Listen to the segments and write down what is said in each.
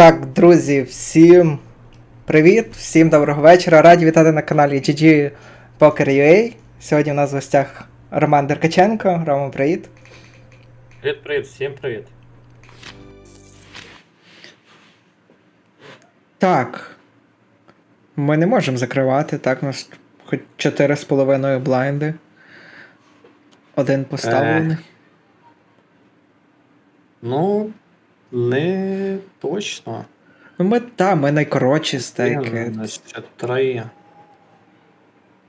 Так, друзі, всім привіт, всім доброго вечора. Раді вітати на каналі GG Poker.ua. Сьогодні у нас в гостях Роман Деркаченко. Рома, привіт. Привіт, привіт, всім привіт. Так. Ми не можемо закривати, так, у нас хоч 4,5 блайнди. Один поставлений. Ну, не точно. Ну, ми, та, ми найкоротші стейки. Він, ще три.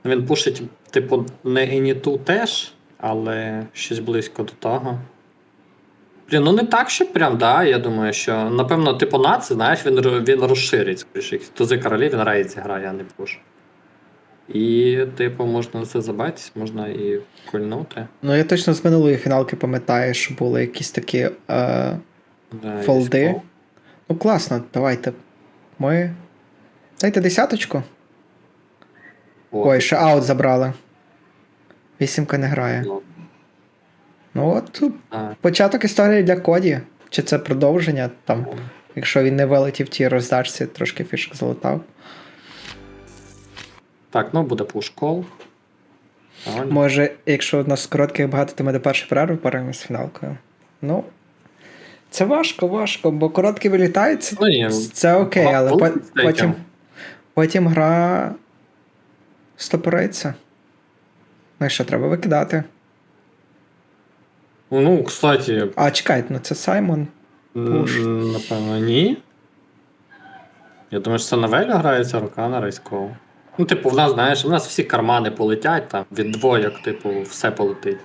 Він пушить, типу, не ініту теж, але щось близько до того. Блін, ну не так, що прям, да. Я думаю, що, напевно, типу наци, знаєш, він, він розширить скоріше. Тузи королі він рейд зіграє, а не пуш. І, типу, можна на це забайтись, можна і кульнути. Ну, я точно з минулої фіналки пам'ятаю, що були якісь такі. Е... Да, Фолди. Ну, класно, давайте. Ми. Дайте десяточку. О, Ой, ще аут забрали. Вісімка не грає. ну, Ну от так. початок історії для Коді. Чи це продовження? Там, якщо він не вилетів в тій роздачці, трошки фішок залутав. Так, ну буде пуш-кол. Може, якщо у нас коротких багато, то ми до першої перерви пораємо з фіналкою. Ну. Це важко, важко, бо короткі вилітають, це, Ну, це окей, але по- потім, потім гра стопориться. Ну і що, треба викидати. Ну, кстати, А чекайте, ну це Саймон. Пуш. напевно, ні. Я думаю, що це на Велю грається рука на рейсков. Ну, типу, в нас, знаєш, в нас всі кармани полетять, там, від двоєк, типу, все полетить.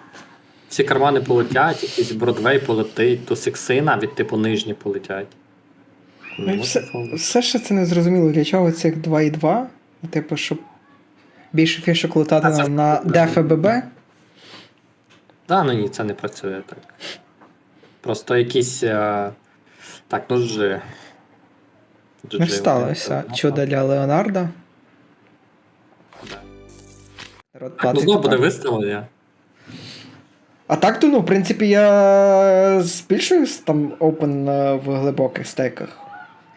Всі кармани полетять, якийсь Бродвей полетить, то сикси навіть, типу, нижні полетять. Ну, Ну, і все, все ще це не зрозуміло, для чого цих 2 і 2. Ну, Типу, щоб більше фішок лутати А це на, на. ДФББ. Да, ну ні, це не працює так. Просто якісь. е, Так, ну ж. Не сталося. Чудо для Леонарда. Так, ну знову буде виставлення. А так, то, ну, в принципі, я збільшую там опен е, в глибоких стейках.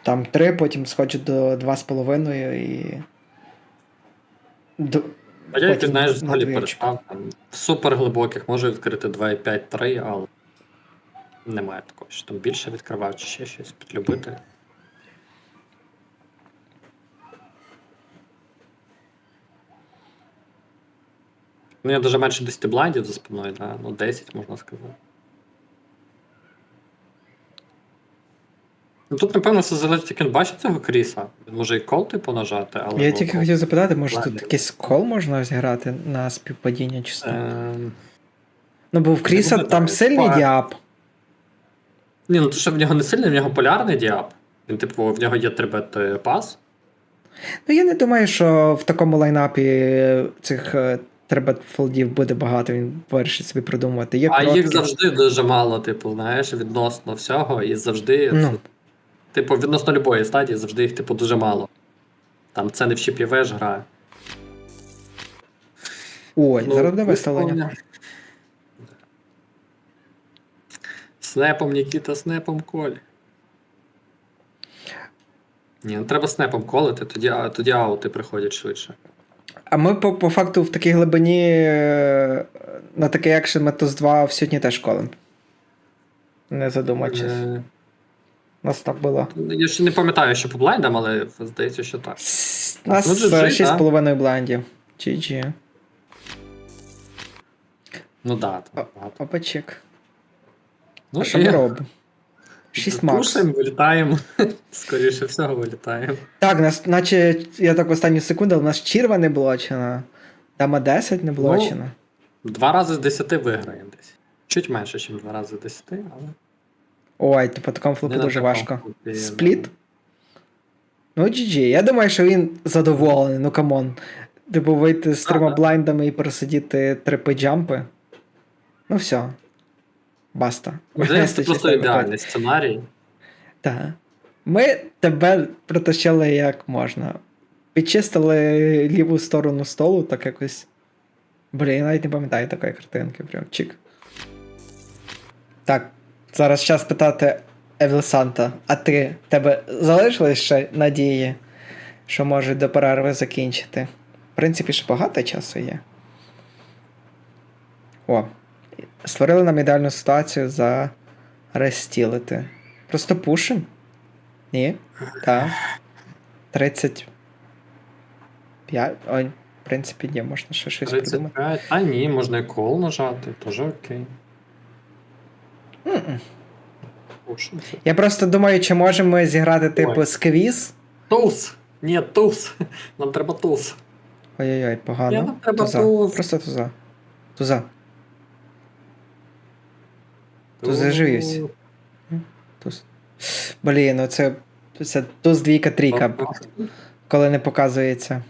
Там 3, потім сходжу до 2,5 і. До... А я, ти знаєш, взагалі перестав. В супер глибоких можу відкрити 2,5-3, але немає такого, що там більше відкривав чи ще щось під Ну, я даже менше 10 блайндів за спиною, да? ну 10 можна сказати. Ну тут, напевно, все залежить, як він бачить цього кріса. Він може і кол типу нажати, але. Я тільки хотів запитати, може тут якийсь кол можна зіграти на співпадіння числа? Ем, Ну, бо в Кріса буде там так. сильний Па- діап. Ні, ну то що в нього не сильний, в нього полярний діап. Він, типу, в нього є трибет пас. Ну, я не думаю, що в такому лайнапі цих е, требет фолдів буде багато, він вирішить собі придумувати. Є А їх завжди дуже мало, типу, знаєш, відносно всього, і завжди. Ну. це- Типу, відносно любої стадії, завжди їх, типу, дуже мало. Там це не в щепівеш грає. Ой, Ну, зараз буде виставлення. Снепом Нікіта, снепом коль. Ні, ну треба снепом колити, тоді, тоді аути приходять швидше. А ми по, по факту в такій глибині е, на такий екшен з 2 в сьогодні теж колем. Не задумуючись. Е, У нас так було. Я ще не пам'ятаю, що по блайндам, але здається, що так. У нас Ну, GG, 6,5 блайндів. GG. Ну так, да, там багато. Опачек. Ну, а що ми робимо? 6 макс. Пушимо, вилітаємо. Скоріше всього, вилітаємо. Так, нас, наче я так в останню секунду, у нас черва не блочена. Дама 10 не блочена. Два рази з десяти виграємо десь. Чуть менше, ніж два рази з десяти, але. Ой, то по такому флопу на дуже такому важко. флопі, Спліт? да. Ну, GG. Я думаю, що він задоволений, ну камон. Типу вийти з трьома блайндами і просидіти три пейджампи. Ну все. Баста. Це просто ідеальний сценарій. Так. Ми тебе протащили як можна. Підчистили ліву сторону столу, так якось. Блін, я навіть не пам'ятаю такої картинки. Прям чик. Так, зараз час питати, Евіл Санта, а ти тебе залишились ще надії, що можуть до перерви закінчити? В принципі, ще багато часу є. О, створили нам ідеальну ситуацію за рестілити. Просто пушим? Ні? Так. 35. Ой, в принципі, ні, можна ще щось придумати. А ні, можна і кол нажати, теж окей. Пушимо. Я просто думаю, чи можемо ми зіграти типу Ой. сквіз. Туз! Ні, туз. Нам треба туз. Ой-ой-ой, погано. Я нам треба туза. туз. Просто туза. Туза. Туз заживівся. Туз. Блін, ну це, це туз двійка трійка, коли не показується.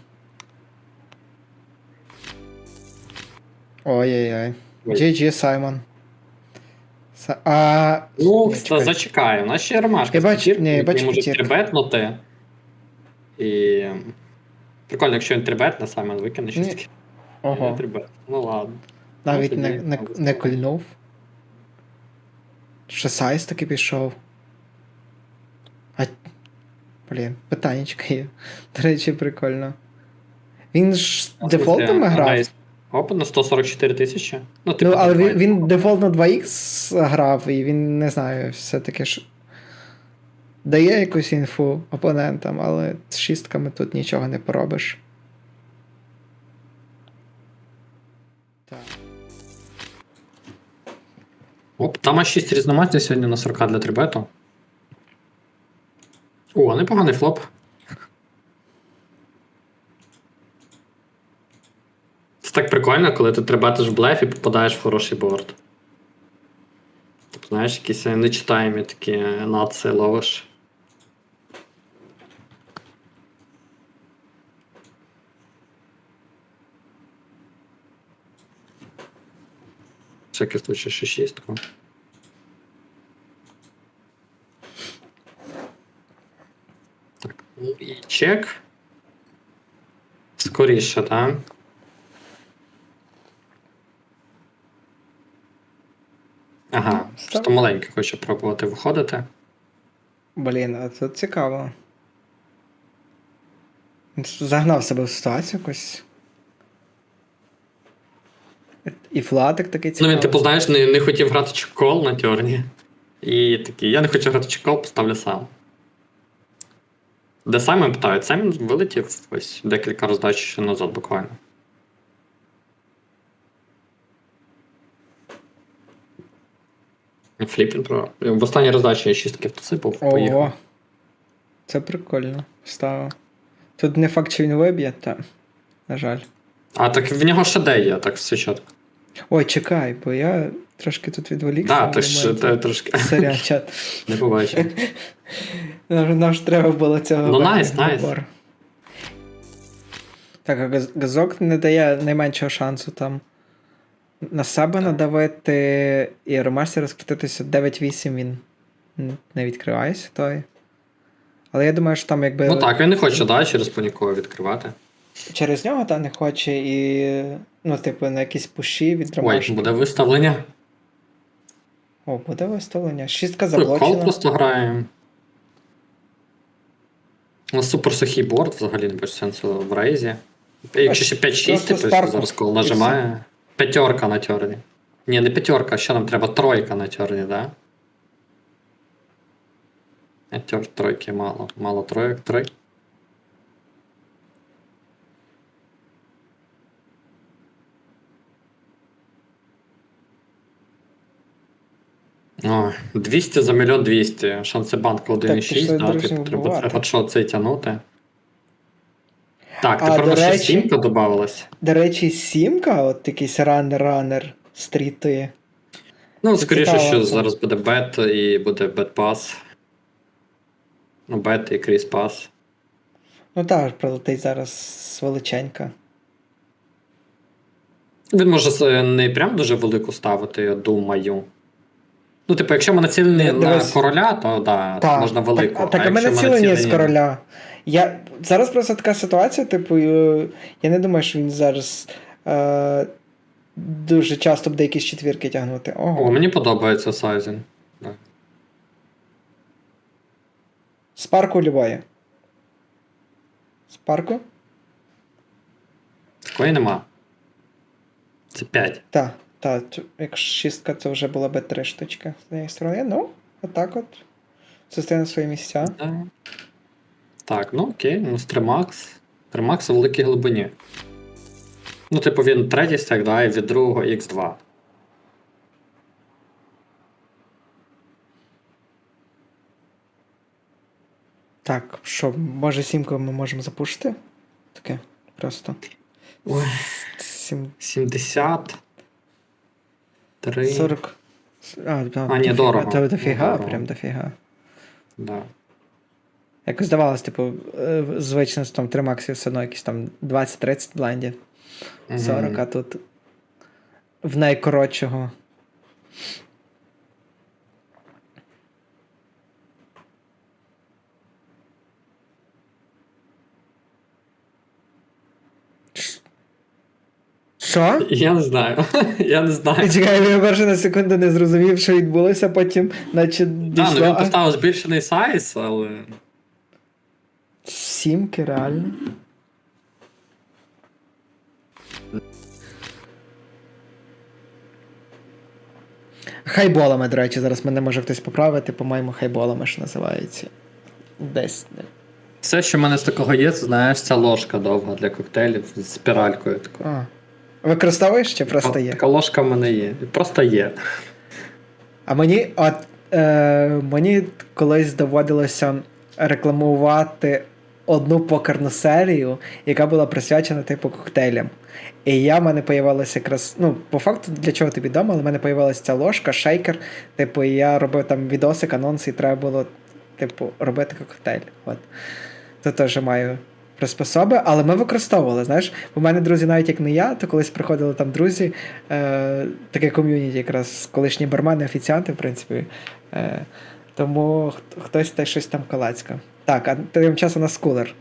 Ой-ой-ой. GG, Саймон. Са- А... Ну, Ні, у нас ще ромашка. Я бачу- ні, я бачу може трибетнути. І. Прикольно, якщо він трибетне, саме викине щось таке. Ого. Ну ладно. Навіть Ну, не, не, не кольнув. Що сайз таки пішов. А. Блін, питаннячка є. До речі, прикольно. Він ж дефолтом грав. Опа, на 144 тисячі. Ну, типу, Ну, але він, давай. він дефолтно 2х грав, і він не знаю, все-таки ж. Дає якусь інфу опонентам, але з шістками тут нічого не поробиш. Оп, там аж 6 різномастів сьогодні на 40 для трибету. О, непоганий флоп. Це так прикольно, коли ти трибетиш блеф і попадаєш в хороший борт. Тобто, знаєш, якісь нечитаємі такі наци ловиш. Всякий случай ще шістку. Так, ну і чек. Скоріше, так? Ага, просто маленький хоче пробувати виходити. Блін, а це цікаво. Загнав себе в ситуацію якось. І Флатик такий цікавий. Ну він, типу, знаєш, не, не хотів грати чекол на тьорні. І такий, я не хочу грати чекол, поставлю сам. Де Саймон питають, Саймон вилетів ось декілька роздач ще назад буквально. Фліпін про. В останній роздачі я шістки поїхав. Ого. Це прикольно. Стало. Тут не факт, чи він виб'є, та. На жаль. А так в нього ще де є, так все чітко. Ой, чекай, бо я трошки тут відволікся. Так, трошки Сорян, чат. не побачив. Нам, нам ж треба було цього. Ну, найс, найс. Так, а газ- газок не дає найменшого шансу там. На себе надавити і ромашці розкрутитися 9-8 він н- не відкривається той. Але я думаю, що там якби Ну так, він не хоче, да, через паніково відкривати. через нього та не хоче і. Ну, типу, на якісь пуші від Ой, ромашки. буде виставлення. О, буде виставлення. Шістка Кол заблочена. просто граємо. У нас супер сухий борт, взагалі не бачу сенсу в рейзі. Якщо ще 5-6 Просто типу, зараз кол нажимає. П'ятерка на терні. Ні, не п'ятерка, що нам треба? Тройка на терні, да? Тер тройки мало. Мало троєк, трой. О, 200 за мільйон 200. Шанси банку 1,6, пішли да, типу, треба треба що цей тягнути. Так, тепер у ще сімка додавалась. До речі, сімка, от якийсь ранер-ранер стріти. Ну, Це скоріше, цікаво, що зараз буде бет і буде бет-пас. Ну, бет і кріс пас. Ну так, прилетить зараз величенька. Він може не прям дуже велику ставити, я думаю. Ну, типу, якщо ми націлені на дивись. короля, то да, Так, можна велику. Так, так, а ми якщо націлені з короля. Я... Зараз просто така ситуація, типу, е, я не думаю, що він зараз е... дуже часто буде якісь четвірки тягнути. Ого. О, мені подобається Сайзен. Спарку любої. Спарку? Такої нема. Це 5. Так, так. Якщо шістка, це вже було би три штучки з однієї сторони. Ну, отак от. Зустріне на свої місця. Так, ну окей, ну з Тримакс. Тримакс у великій глибині. Ну, типу, він третій стек, да, і від другого Х2. Так, що, може сімку ми можемо запушити? Таке. Просто. Ой, 70. 3. 40. А, да, А, ні, дорого. Це дофіга, Дорого. прям дофіга. Да. Якось здавалось, типу, е, звично з там 3 максів все одно якісь там 20-30 блайндів. 40, а тут в найкоротшого. Що? Я не знаю. Я не знаю. Чекай, я перше на секунду не зрозумів, що відбулося, потім, наче Да, ну він поставив збільшений сайз, але. Сімки, реально. Хайболами, до речі, зараз мене може хтось поправити, по-моєму, хайболами ж називається. Десь. не. Все, що в мене з такого є, це знаєш, ця ложка довга для коктейлів з спіралькою такою. А. Використовуєш чи просто є? Така ложка в мене є. Просто є. А мені, от, е, мені колись доводилося рекламувати одну покерну серію, яка була присвячена типу коктейлям. І я в мене появилася якраз, ну, по факту, для чого тобі вдома, але в мене появилася ця ложка, шейкер. Типу, і я робив там відосик, анонс, і треба було, типу, робити коктейль. От. Це теж маю приспособи, але ми використовували, знаєш, у мене друзі, навіть як не я, то колись приходили там друзі, е, таке ком'юніті, якраз колишні бармени, офіціанти, в принципі. Е, тому хт- хтось те щось там калацька. Так, а тим часом у нас кулер.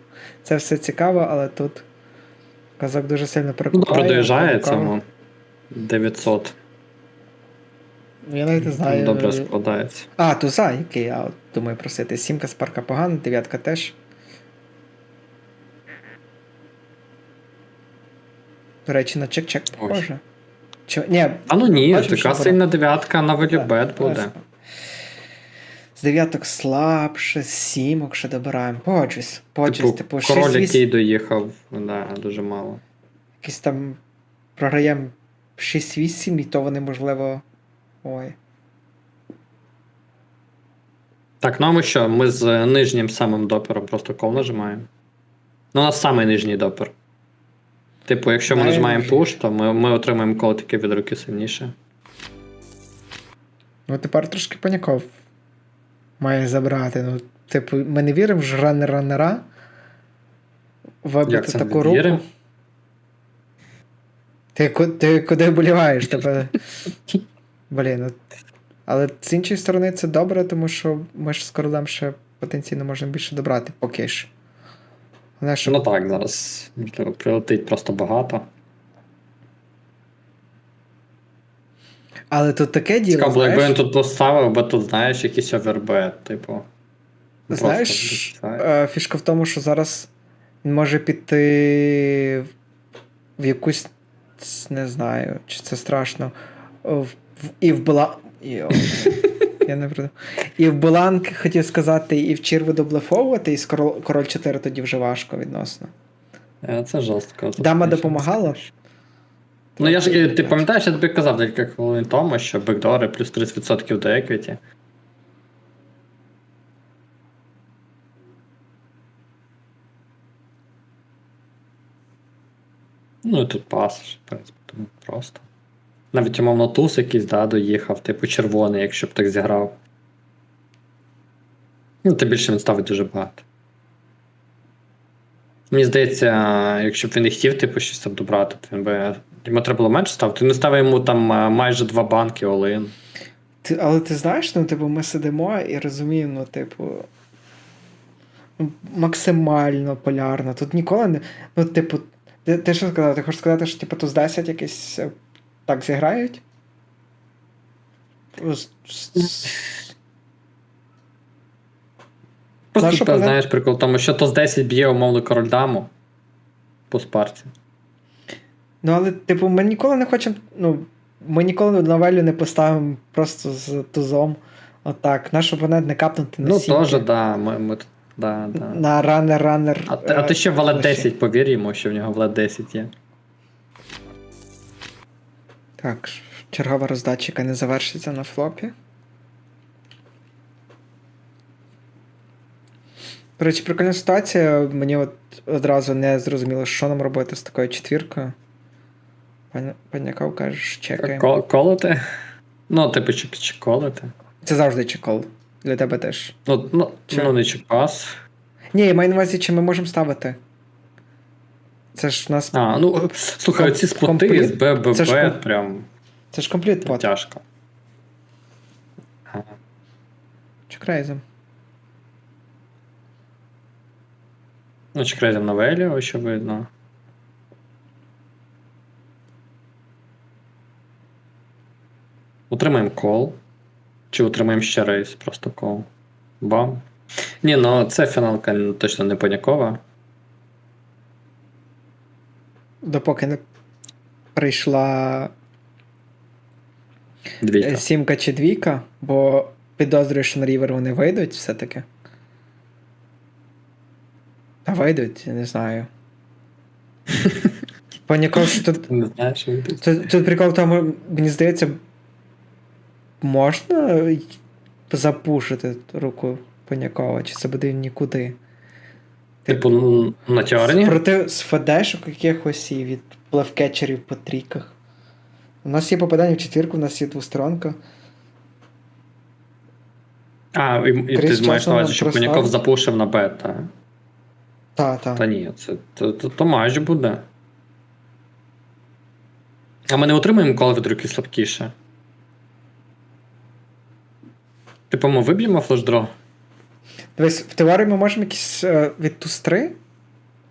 Це все цікаво, але тут казок дуже сильно Ну, перекупає. доїжджає цьому 900. Я навіть не знаю. Добре складається. А, туза, який я думаю просити. Сімка з парка погана, дев'ятка теж. До речі, на чек-чек похоже. Чо... Ні, А ну ні, Бачиш, така сильна дев'ятка на Так, вилюбет буде. З дев'яток слабше, з сімок ще добираємо. Погоджусь. Погоджусь, типу, король, 6 який доїхав, да, дуже мало. якийсь там програємо 6-8, і то вони, можливо. Ой. Так, ну а ми що? Ми з нижнім самим допером просто кол нажимаємо. Ну, у нас самий нижній допер. Типу, якщо ми нажимаємо пуш, то ми, ми отримаємо кол тільки від руки сильніше. Ну тепер трошки паняков має забрати. Ну, типу, ми не віримо в жранер ранера. Як Вибити це таку не руку. віримо? Ти, ти куди вболіваєш? Тебе... Блін, ну... Але з іншої сторони це добре, тому що ми ж з королем ще потенційно можемо більше добрати, поки ж. Щоб... Ну так, зараз можливо прилетить просто багато. Але тут таке діло. Цікаво, було, якби він тут поставив, бо тут, знаєш, якийсь овербет, типу. Знаєш відчуваю. е, фішка в тому, що зараз він може піти в якусь. Не знаю, чи це страшно. В, в, і в Бла... Йо, Я не придумав. І в Бланк хотів сказати, і в Чірву доблефовувати, і з король, король 4 тоді вже важко відносно. Е, Це жорстко. тут Дама нічого не допомагала? скажеш. Ну я ж ти пам'ятаєш, я тобі казав декілька хвилин тому, що бекдори плюс 30% до еквіті. Ну і тут пас, в принципі, тому просто. Навіть умовно туз якийсь, да, доїхав, типу червоний, якщо б так зіграв. Ну, тим більше він ставить дуже багато. Мені здається, якщо б він не хотів, типу, щось там добрати, то він би. Йому треба було менше ставити. Він не ставив йому там майже два банки Олин. Ти, але ти знаєш, ну, типу, ми сидимо і розуміємо, ну, типу. ну, Максимально полярно. Тут ніколи не. Ну, типу, ти, ти що сказав? Ти хочеш сказати, що типу, тут з 10 якийсь е, так зіграють? Просто Наш ти опонент- знаєш прикол, тому що то з 10 б'є умовно король даму по спарці. Ну, але, типу, ми ніколи не хочемо. Ну, ми ніколи новелю не поставимо просто з тузом. Отак. Наш опонент не капнути на Ну, теж, да. Ми, ми, да, да. На ранер, ранер. А, а ти ще валет е, 10 повір йому, що в нього валет 10 є. Так, чергова роздача, яка не завершиться на флопі. До речі, прикольна ситуація. Мені от одразу не зрозуміло, що нам робити з такою четвіркою. Паня, Паняков каже, що чекаємо. Ко- Колоти? Ну, типу, чи, чи колоти. Це завжди чекол. Для тебе теж. Ну, ну, Чи- ну не чекас. Ні, я маю на увазі, чи ми можемо ставити. Це ж в нас. А, ну, слухай, оці споти з БББ Це ж прям Це ж компліт пот. тяжко. Крейзом? Ну, чи крейзом новелі, очевидно. Утримаємо кол. Чи утримаємо ще рейс, просто кол. Бам. Ні, ну це фіналка точно не понякова. Допоки не прийшла Двійка. Сімка чи двійка, бо підозрюю, що на рівер вони вийдуть все-таки. Та вийдуть, я не знаю. Поняков, що тут, Не знаю, що тут. тут, прикол в тому, мені здається, можна запушити руку Понякова, чи це буде нікуди. Типу, ну, на теорії? Проти з ФДшок якихось і від плавкетчерів по тріках. У нас є попадання в четвірку, у нас є двосторонка. А, і, і Кріс ти маєш на увазі, що проставив. Поняков запушив на бет, так? Та, та. Та ні, це то, то, то матч буде. А ми не отримаємо коли від руки слабкіше. Типу, ми виб'ємо флешдро? Дивись, в теорії ми можемо якісь е, від туз-3,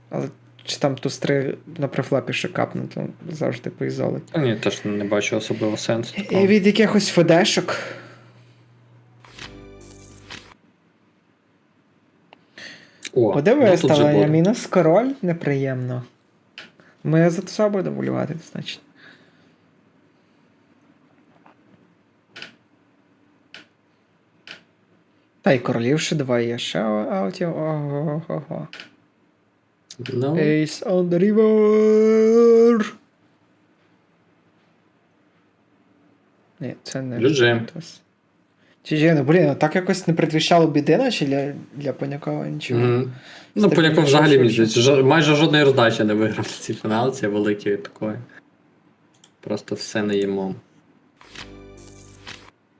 але чи там туз-3 на префлапі ще капнути завжди поізолить. Ні, теж не бачу особливого сенсу. такого. І від якихось ФДшок. О, ну, тут же ставлення буде. мінус король неприємно. Ми за туза будемо волювати, значить. Та й королів ще два є. Ще аутів. Ого-го-го. Ну, Ace on the river. Ні, це не. GG. Чи ну, блін, так якось не предвіщало біди, наче для, для Понякова нічого. Мгм. Ну, що взагалі мені майже жодної роздачі не виграв в цій фіналці великої такої. Просто все не їмо.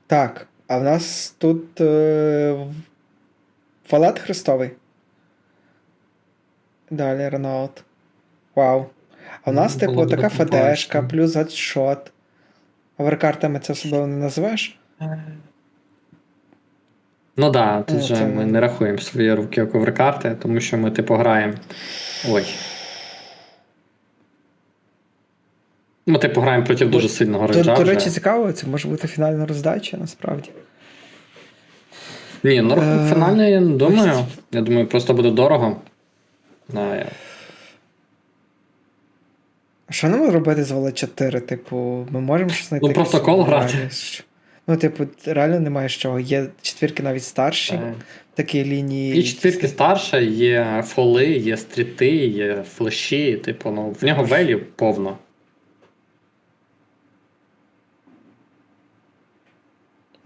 Так, а в нас тут е, Фалет Христовий. Далі Ренаут. Вау. А в нас, Ну, типу, така побачити. плюс гадшот. Оверкартами це особливо не називаєш? Ну да, тут Ну, же це- ми не рахуємо свої руки як оверкарти, тому що ми типу граємо. Ой. Ми типу граємо проти дуже сильного рейджа. до речі, цікаво, це може бути фінальна роздача, насправді. Ні, ну Е, фінально я не думаю. Я думаю, просто буде дорого. А. Що нам робити з Валет 4? Типу, ми можемо щось знайти. Ну, просто кол грати. Ну, типу, реально немає з чого. Є четвірки навіть старші, Е, такі лінії. І четвірки старше, є фоли, є стріти, є флеші, типу, ну, в нього велі повно.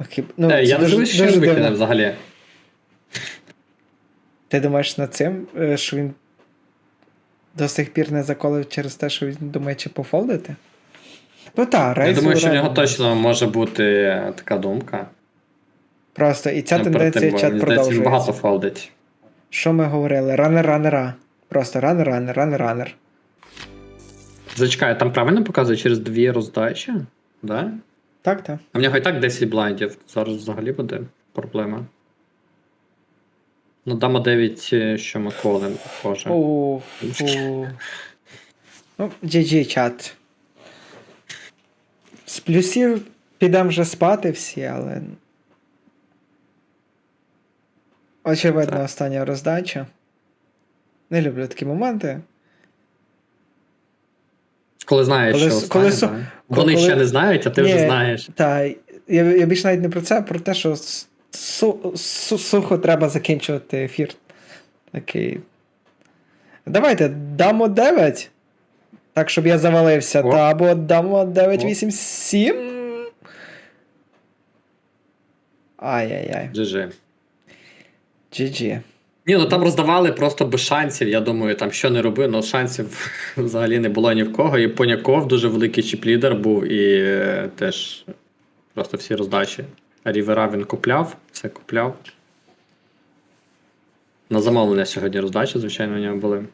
Хіб- Ну, Е, я не дивлюсь, що він викине взагалі. Ти думаєш над цим, е, що він до сих пір не заколив через те, що він думає, чи пофолдити? Ну так, Я думаю, що в нього точно може бути така думка. Просто і ця Ну, тенденція тим, чат здається, він продовжується. багато фолдить. Що ми говорили? Ранер, ранера. Просто ранер, ранер, ранер, ранер. Зачекай, там правильно показує через дві роздачі? Да? Так, так. А в нього і так 10 блайндів. Зараз взагалі буде проблема. Ну, дама 9, е, що ми колем. О, фу. Ну, GG чат. З плюсів підемо вже спати всі, але. Очевидно, Так. остання роздача. Не люблю такі моменти. Коли знаєш, Коли що коли останнє, со- да. Вони коли- ще не знають, а ти вже знаєш. Та, я, я більше навіть не про це, а про те, що су, су, сухо треба закінчувати ефір. Такий. Давайте дамо 9. Так, щоб я завалився. О. Та або дамо 9, 8, 7. Ай-яй-яй. GG. GG. Ні, ну там роздавали просто без шансів. Я думаю, там що не роби, ну шансів взагалі не було ні в кого. І Поняков дуже великий чіп-лідер був, і е, теж просто всі роздачі. Рівера він купляв, все купляв. На замовлення сьогодні роздачі, звичайно, у нього були.